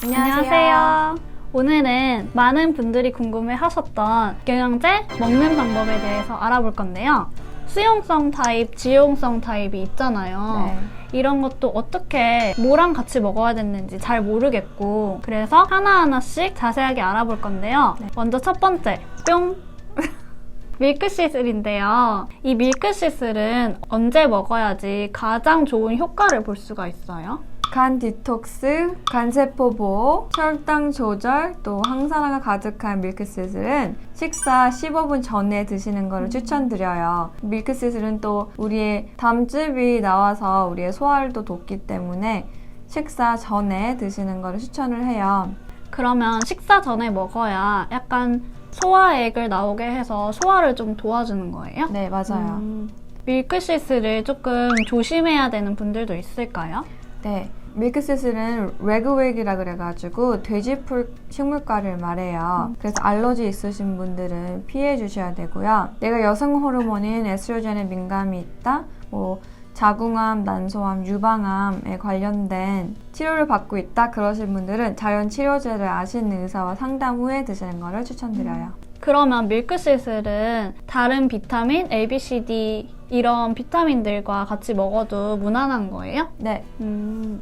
안녕하세요. 오늘은 많은 분들이 궁금해 하셨던 영양제 먹는 방법에 대해서 알아볼 건데요. 수용성 타입, 지용성 타입이 있잖아요. 네. 이런 것도 어떻게 뭐랑 같이 먹어야 되는지 잘 모르겠고 그래서 하나하나씩 자세하게 알아볼 건데요. 네. 먼저 첫 번째 뿅 밀크시슬인데요. 이 밀크시슬은 언제 먹어야지 가장 좋은 효과를 볼 수가 있어요? 간 디톡스, 간세포 보호, 혈당 조절, 또 항산화가 가득한 밀크시슬은 식사 15분 전에 드시는 것을 추천드려요. 밀크시슬은 또 우리의 담즙이 나와서 우리의 소화를 또 돕기 때문에 식사 전에 드시는 것을 추천을 해요. 그러면 식사 전에 먹어야 약간 소화액을 나오게 해서 소화를 좀 도와주는 거예요? 네, 맞아요. 음, 밀크시슬을 조금 조심해야 되는 분들도 있을까요? 네. 밀크시슬은 레그웨이라 그래가지고 돼지풀 식물가를 말해요. 그래서 알러지 있으신 분들은 피해 주셔야 되고요. 내가 여성 호르몬인 에스트로겐에 민감이 있다, 뭐 자궁암, 난소암, 유방암에 관련된 치료를 받고 있다 그러신 분들은 자연 치료제를 아시는 의사와 상담 후에 드시는 것을 추천드려요. 그러면 밀크시슬은 다른 비타민, A, B, C, D 이런 비타민들과 같이 먹어도 무난한 거예요? 네, 음.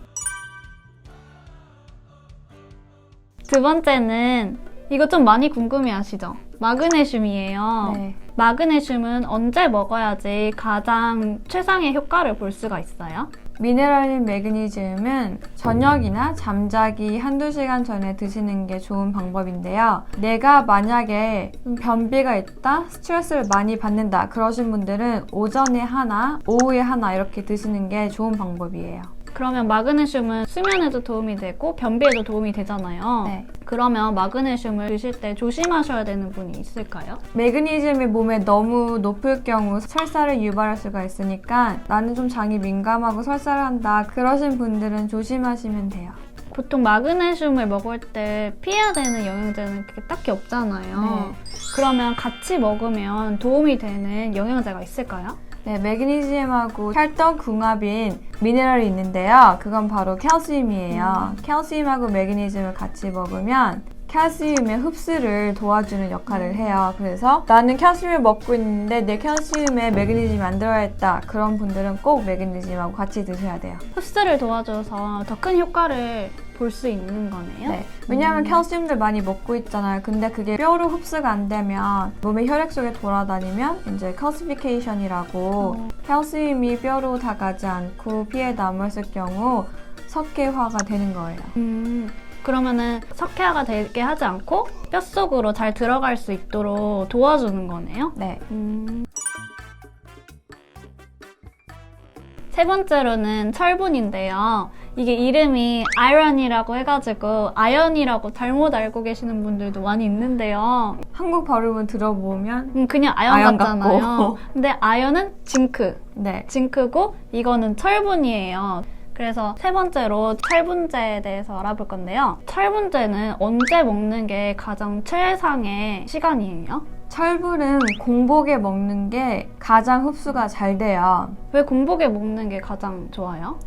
두 번째는 이거 좀 많이 궁금해 하시죠? 마그네슘이에요. 네. 마그네슘은 언제 먹어야지 가장 최상의 효과를 볼 수가 있어요? 미네랄인 매그니즘은 저녁이나 잠자기 한두 시간 전에 드시는 게 좋은 방법인데요. 내가 만약에 좀 변비가 있다, 스트레스를 많이 받는다, 그러신 분들은 오전에 하나, 오후에 하나 이렇게 드시는 게 좋은 방법이에요. 그러면 마그네슘은 수면에도 도움이 되고 변비에도 도움이 되잖아요. 네. 그러면 마그네슘을 드실 때 조심하셔야 되는 분이 있을까요? 매그니즘이 몸에 너무 높을 경우 설사를 유발할 수가 있으니까 나는 좀 장이 민감하고 설사를 한다, 그러신 분들은 조심하시면 돼요. 보통 마그네슘을 먹을 때 피해야 되는 영양제는 그렇게 딱히 없잖아요. 네. 그러면 같이 먹으면 도움이 되는 영양제가 있을까요? 네, 매그니즘하고 찰떡궁합인 미네랄이 있는데요. 그건 바로 칼슘이에요. 칼슘하고 매그니즘을 같이 먹으면 칼슘의 흡수를 도와주는 역할을 해요. 그래서 나는 칼슘을 먹고 있는데 내 칼슘에 매그니즘이 안 들어있다. 그런 분들은 꼭 매그니즘하고 같이 드셔야 돼요. 흡수를 도와줘서 더 큰 효과를 볼 수 있는 거네요. 네. 왜냐하면 칼슘들 많이 먹고 있잖아요. 근데 그게 뼈로 흡수가 안 되면 몸의 혈액 속에 돌아다니면 이제 칼시피케이션이라고 어. 칼슘이 뼈로 다 가지 않고 피에 남았을 경우 석회화가 되는 거예요. 음, 그러면은 석회화가 되게 하지 않고 뼛속으로 잘 들어갈 수 있도록 도와주는 거네요. 네. 음. 세 번째로는 철분인데요. 이게 이름이 아이런이라고 해가지고 아연이라고 잘못 알고 계시는 분들도 많이 있는데요. 한국 발음을 들어보면 음, 그냥 아연, 아연 같잖아요. 같고. 근데 아연은 징크, 네. 징크고 이거는 철분이에요. 그래서 세 번째로 철분제에 대해서 알아볼 건데요. 철분제는 언제 먹는 게 가장 최상의 시간이에요? 철분은 공복에 먹는 게 가장 흡수가 잘 돼요. 왜 공복에 먹는 게 가장 좋아요?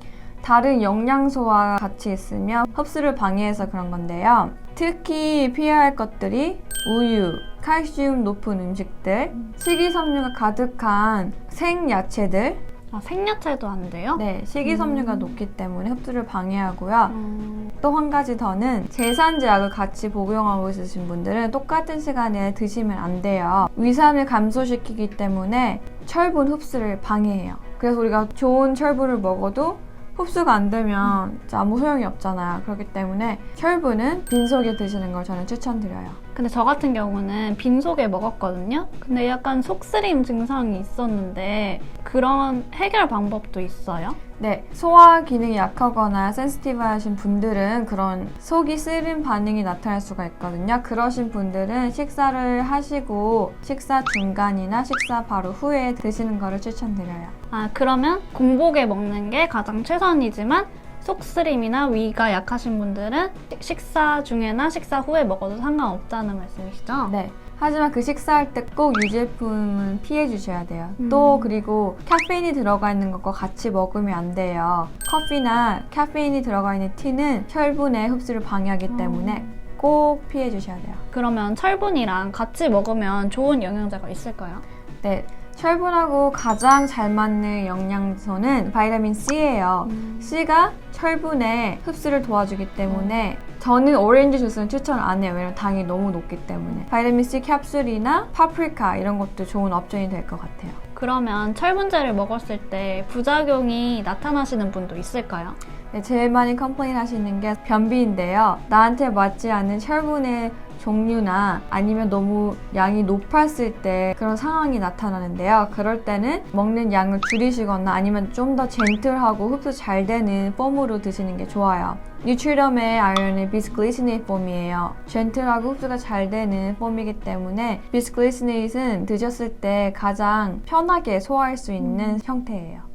다른 영양소와 같이 있으면 흡수를 방해해서 그런 건데요. 특히 피해야 할 것들이 우유, 칼슘 높은 음식들, 식이섬유가 가득한 생야채들, 아, 생야채도 안 돼요? 네, 식이섬유가 음. 높기 때문에 흡수를 방해하고요. 음, 또한 가지 더는 제산제약을 같이 복용하고 있으신 분들은 똑같은 시간에 드시면 안 돼요. 위산을 감소시키기 때문에 철분 흡수를 방해해요. 그래서 우리가 좋은 철분을 먹어도 흡수가 안 되면 아무 소용이 없잖아요. 그렇기 때문에 철분은 빈속에 드시는 걸 저는 추천드려요. 근데 저 같은 경우는 빈속에 먹었거든요. 근데 약간 속쓰림 증상이 있었는데 그런 해결 방법도 있어요? 네, 소화 기능이 약하거나 센시티브하신 분들은 그런 속이 쓰린 반응이 나타날 수가 있거든요. 그러신 분들은 식사를 하시고 식사 중간이나 식사 바로 후에 드시는 거를 추천드려요. 아, 그러면 공복에 먹는 게 가장 최선이지만 속쓰림이나 위가 약하신 분들은 식사 중에나 식사 후에 먹어도 상관없다는 말씀이시죠? 네. 하지만 그 식사할 때 꼭 유제품은 피해 주셔야 돼요. 음. 또 그리고 카페인이 들어가 있는 것과 같이 먹으면 안 돼요. 커피나 카페인이 들어가 있는 티는 혈분의 흡수를 방해하기 때문에 꼭 피해 주셔야 돼요. 그러면 철분이랑 같이 먹으면 좋은 영양제가 있을까요? 네. 철분하고 가장 잘 맞는 영양소는 바이타민 C예요. 음. C가 철분의 흡수를 도와주기 때문에 저는 오렌지 주스는 추천 안 해요. 왜냐면 당이 너무 높기 때문에. 바이타민 C 캡슐이나 파프리카 이런 것도 좋은 옵션이 될 것 같아요. 그러면 철분제를 먹었을 때 부작용이 나타나시는 분도 있을까요? 네, 제일 많이 컴플레인 하시는 게 변비인데요. 나한테 맞지 않는 철분의 종류나 아니면 너무 양이 높았을 때 그런 상황이 나타나는데요. 그럴 때는 먹는 양을 줄이시거나 아니면 좀 더 젠틀하고 흡수 잘 되는 폼으로 드시는 게 좋아요. 뉴트리럼의 아이언은 비스글리시네이트 폼이에요. 젠틀하고 흡수가 잘 되는 폼이기 때문에 비스글리시네이트는 드셨을 때 가장 편하게 소화할 수 있는 형태예요.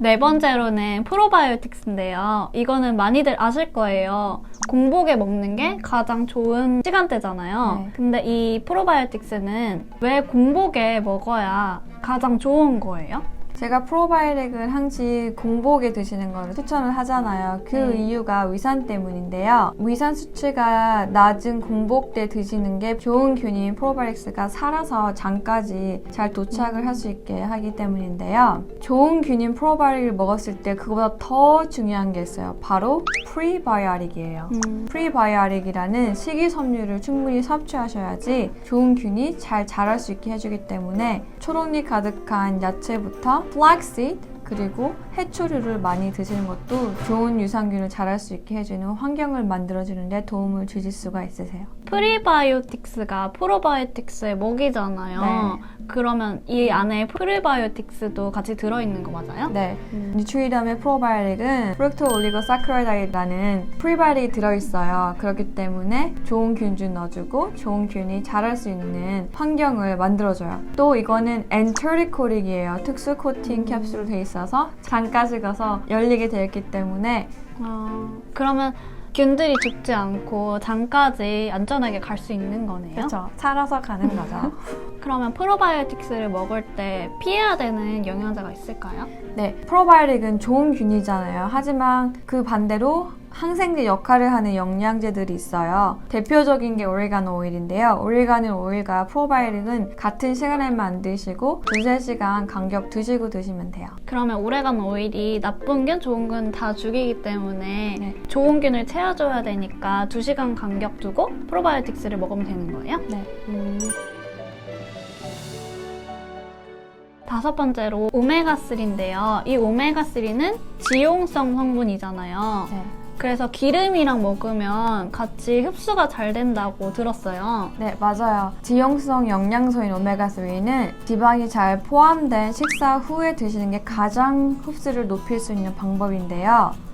네 번째로는 프로바이오틱스인데요. 이거는 많이들 아실 거예요. 공복에 먹는 게 가장 좋은 시간대잖아요. 네. 근데 이 프로바이오틱스는 왜 공복에 먹어야 가장 좋은 거예요? 제가 프로바이오틱을 항시 공복에 드시는 걸 추천을 하잖아요. 그 네. 이유가 위산 때문인데요. 위산 수치가 낮은 공복 때 드시는 게 좋은 균인 프로바이오틱스가 살아서 장까지 잘 도착을 할 수 있게 하기 때문인데요. 좋은 균인 프로바이오틱을 먹었을 때 그보다 더 중요한 게 있어요. 바로 프리바이오틱이에요. 음, 프리바이오틱이라는 식이섬유를 충분히 섭취하셔야지 좋은 균이 잘 자랄 수 있게 해주기 때문에 초록잎 가득한 야채부터 플렉시드 그리고 해초류를 많이 드시는 것도 좋은 유산균을 자랄 수 있게 해주는 환경을 만들어주는 데 도움을 주실 수가 있으세요. 프리바이오틱스가 프로바이오틱스의 먹이잖아요. 네. 그러면 이 안에 프리바이오틱스도 같이 들어있는 거 맞아요? 네, 음. 뉴트리덤의 프로바이오틱은 프룩토 올리고사크라이드라는 프리바이오틱이 들어있어요. 그렇기 때문에 좋은 균좀 넣어주고 좋은 균이 자랄 수 있는 환경을 만들어줘요. 또 이거는 엔터리코릭이에요. 특수 코팅 캡슐로 돼 있어서 장까지 가서 열리게 되어 있기 때문에 아, 그러면 균들이 죽지 않고 장까지 안전하게 갈 수 있는 거네요? 그렇죠. 살아서 가는 거죠. 그러면 프로바이오틱스를 먹을 때 피해야 되는 영양제가 있을까요? 네, 프로바이오틱은 좋은 균이잖아요. 하지만 그 반대로 항생제 역할을 하는 영양제들이 있어요. 대표적인 게 오레가노 오일인데요. 오레가노 오일과 프로바이오틱은 같은 시간에만 안 드시고 두세 시간 간격 드시고 드시면 돼요. 그러면 오레가노 오일이 나쁜 균, 좋은 균 다 죽이기 때문에 네. 좋은 균을 채워줘야 되니까 2시간 간격 두고 프로바이오틱스를 먹으면 되는 거예요? 네. 음. 다섯 번째로 오메가3인데요. 이 오메가3는 지용성 성분이잖아요. 네. 그래서 기름이랑 먹으면 같이 흡수가 잘 된다고 들었어요. 네, 맞아요. 지용성 영양소인 오메가3는 지방이 잘 포함된 식사 후에 드시는 게 가장 흡수를 높일 수 있는 방법인데요.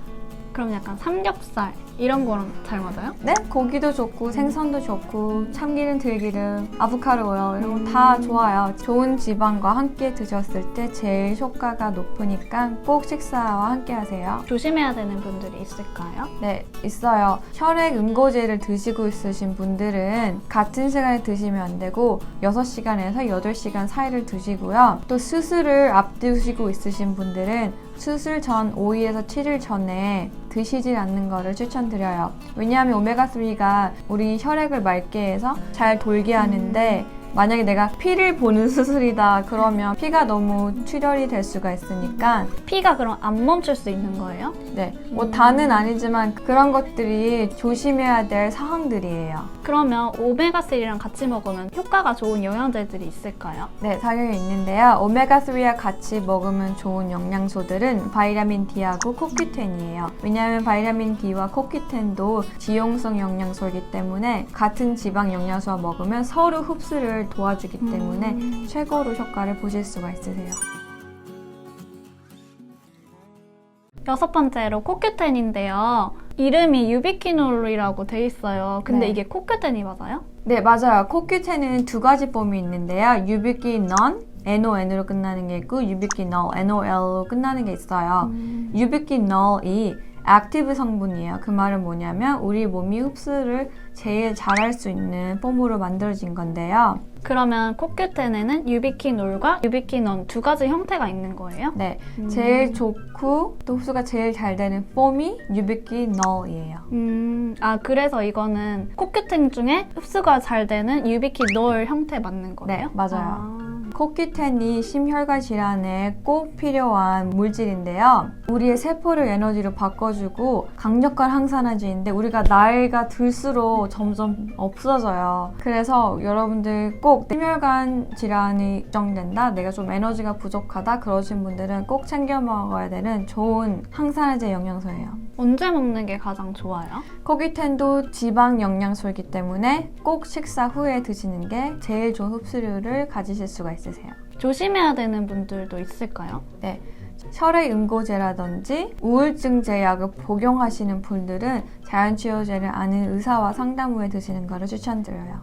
그럼 약간 삼겹살 이런 거랑 잘 맞아요? 네, 고기도 좋고 생선도 좋고 참기름, 들기름, 아보카도 오일 이런 거 다 좋아요. 좋은 지방과 함께 드셨을 때 제일 효과가 높으니까 꼭 식사와 함께 하세요. 조심해야 되는 분들이 있을까요? 네, 있어요. 혈액 응고제를 드시고 있으신 분들은 같은 시간에 드시면 안 되고 6시간에서 8시간 사이를 드시고요. 또 수술을 앞두시고 있으신 분들은 수술 전 5일에서 7일 전에 드시지 않는 거를 추천드려요. 왜냐하면 오메가3가 우리 혈액을 맑게 해서 잘 돌게 하는데 만약에 내가 피를 보는 수술이다 그러면 피가 너무 출혈이 될 수가 있으니까 피가 그럼 안 멈출 수 있는 거예요? 네, 뭐 다는 아니지만 그런 것들이 조심해야 될 사항들이에요. 그러면 오메가3랑 같이 먹으면 효과가 좋은 영양제들이 있을까요? 네, 당연히 있는데요. 오메가3와 같이 먹으면 좋은 영양소들은 바이타민 D하고 코큐텐이에요. 왜냐하면 바이타민 D와 코큐텐도 지용성 영양소이기 때문에 같은 지방 영양소와 먹으면 서로 흡수를 도와주기 때문에 음. 최고로 효과를 보실 수가 있으세요. 여섯 번째로 코큐텐인데요. 이름이 유비키놀이라고 돼 있어요. 근데 네. 이게 코큐텐이 맞아요? 네, 맞아요. 코큐텐은 두 가지 폼이 있는데요. 유비키넌, NON으로 끝나는 게 있고 유비키놀, NOL로 끝나는 게 있어요. 음. 유비키놀이 액티브 성분이에요. 그 말은 뭐냐면 우리 몸이 흡수를 제일 잘할 수 있는 폼으로 만들어진 건데요. 그러면 코큐텐에는 유비퀴놀과 유비퀴넌 두 가지 형태가 있는 거예요? 네, 음. 제일 좋고 또 흡수가 제일 잘 되는 폼이 유비퀴놀이에요. 음, 아 그래서 이거는 코큐텐 중에 흡수가 잘 되는 유비퀴놀 형태 맞는 거예요? 네, 맞아요. 아. 코큐텐이 심혈관 질환에 꼭 필요한 물질인데요. 우리의 세포를 에너지로 바꿔주고 강력한 항산화제인데 우리가 나이가 들수록 점점 없어져요. 그래서 여러분들 꼭 심혈관 질환이 걱정된다, 내가 좀 에너지가 부족하다 그러신 분들은 꼭 챙겨 먹어야 되는 좋은 항산화제 영양소예요. 언제 먹는 게 가장 좋아요? 코기텐도 지방 영양소이기 때문에 꼭 식사 후에 드시는 게 제일 좋은 흡수율을 가지실 수가 있 으세요. 조심해야 되는 분들도 있을까요? 네. 혈액 응고제라든지 우울증 제 약을 복용하시는 분들은 자연치유제를 아는 의사와 상담 후에 드시는 것을 추천드려요.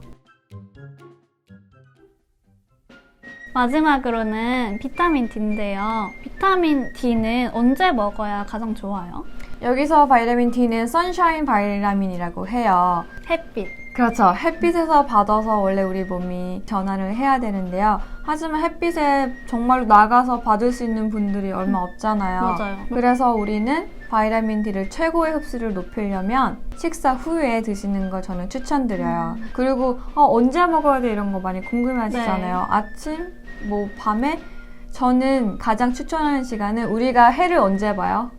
마지막으로는 비타민 D인데요. 비타민 D는 언제 먹어야 가장 좋아요? 여기서 바이타민 D는 선샤인 바이타민이라고 해요. 햇빛. 그렇죠. 햇빛에서 받아서 원래 우리 몸이 전환을 해야 되는데요. 하지만 햇빛에 정말로 나가서 받을 수 있는 분들이 얼마 없잖아요. 맞아요. 그래서 우리는 바이타민 D를 최고의 흡수를 높이려면 식사 후에 드시는 걸 저는 추천드려요. 그리고 어, 언제 먹어야 돼 이런 거 많이 궁금해하시잖아요. 아침, 뭐 밤에 저는 가장 추천하는 시간은 우리가 해를 언제 봐요?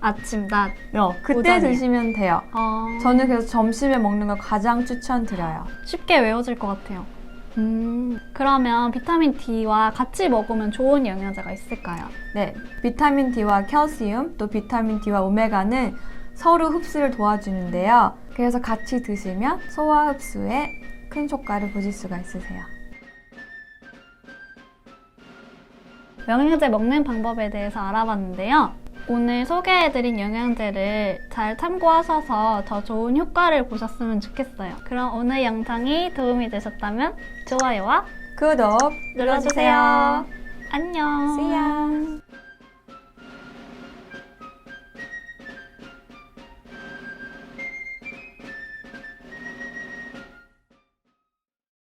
아침, 낮. 어, 그때 오전이요. 드시면 돼요. 어, 저는 그래서 점심에 먹는 걸 가장 추천드려요. 쉽게 외워질 것 같아요. 음, 그러면 비타민 D와 같이 먹으면 좋은 영양제가 있을까요? 네, 비타민 D와 칼슘, 또 비타민 D와 오메가는 서로 흡수를 도와주는데요. 그래서 같이 드시면 소화 흡수에 큰 효과를 보실 수가 있으세요. 영양제 먹는 방법에 대해서 알아봤는데요. 오늘 소개해드린 영양제를 잘 참고하셔서 더 좋은 효과를 보셨으면 좋겠어요. 그럼 오늘 영상이 도움이 되셨다면 좋아요와 구독 눌러주세요. 안녕.